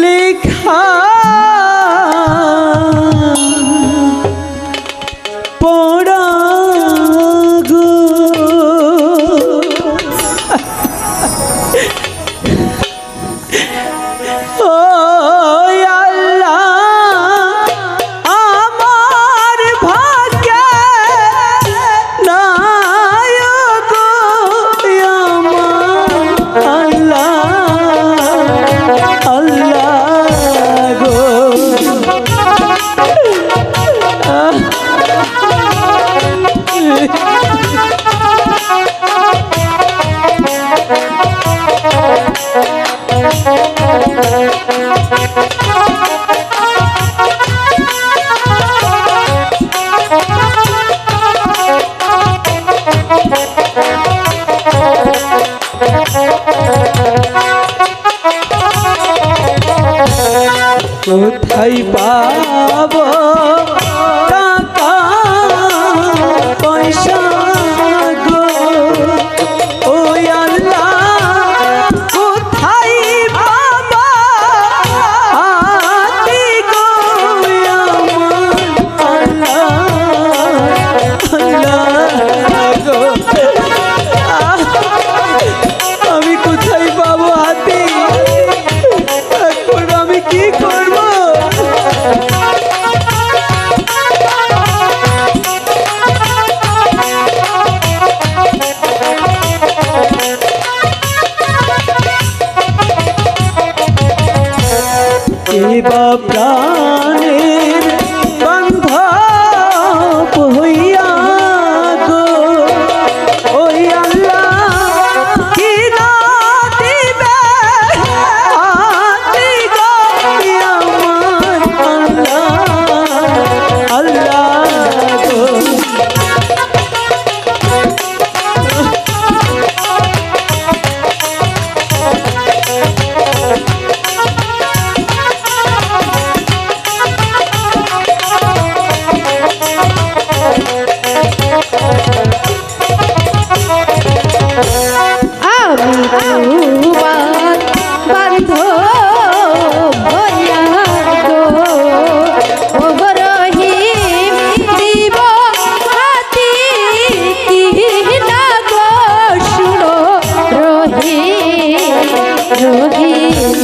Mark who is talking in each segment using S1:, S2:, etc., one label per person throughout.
S1: 离开。কোথায় পাবো। सेवा प्राण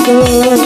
S1: Oh.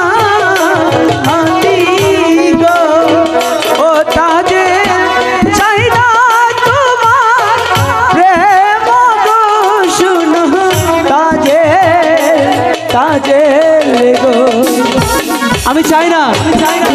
S1: আমি চাই না আমি চাই না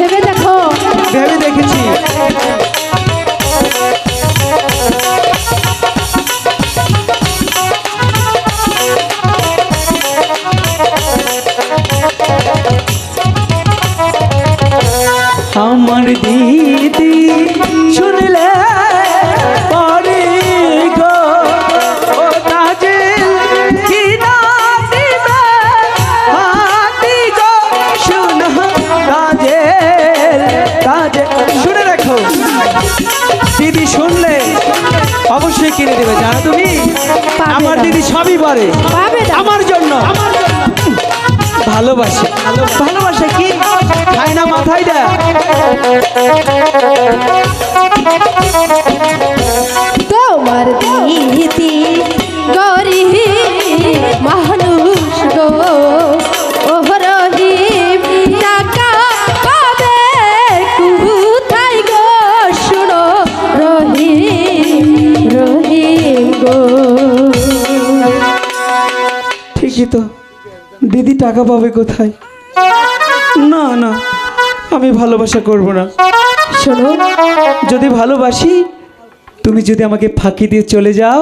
S1: দিদি শুনলে অবশ্যই কিনে দেবে জানো তুমি? আমার দিদি সবই পারে। আমার জন্য। ভালোবাসে। ভালোবাসে কি? খায় না মাথায় দেয়।
S2: তোমার দিদি
S1: অশিক্ষিত দিদি টাকা পাবে কোথায়? না না, আমি ভালোবাসা করব না।
S2: শোনো,
S1: যদি ভালোবাসি, তুমি যদি আমাকে ফাঁকি দিয়ে চলে যাও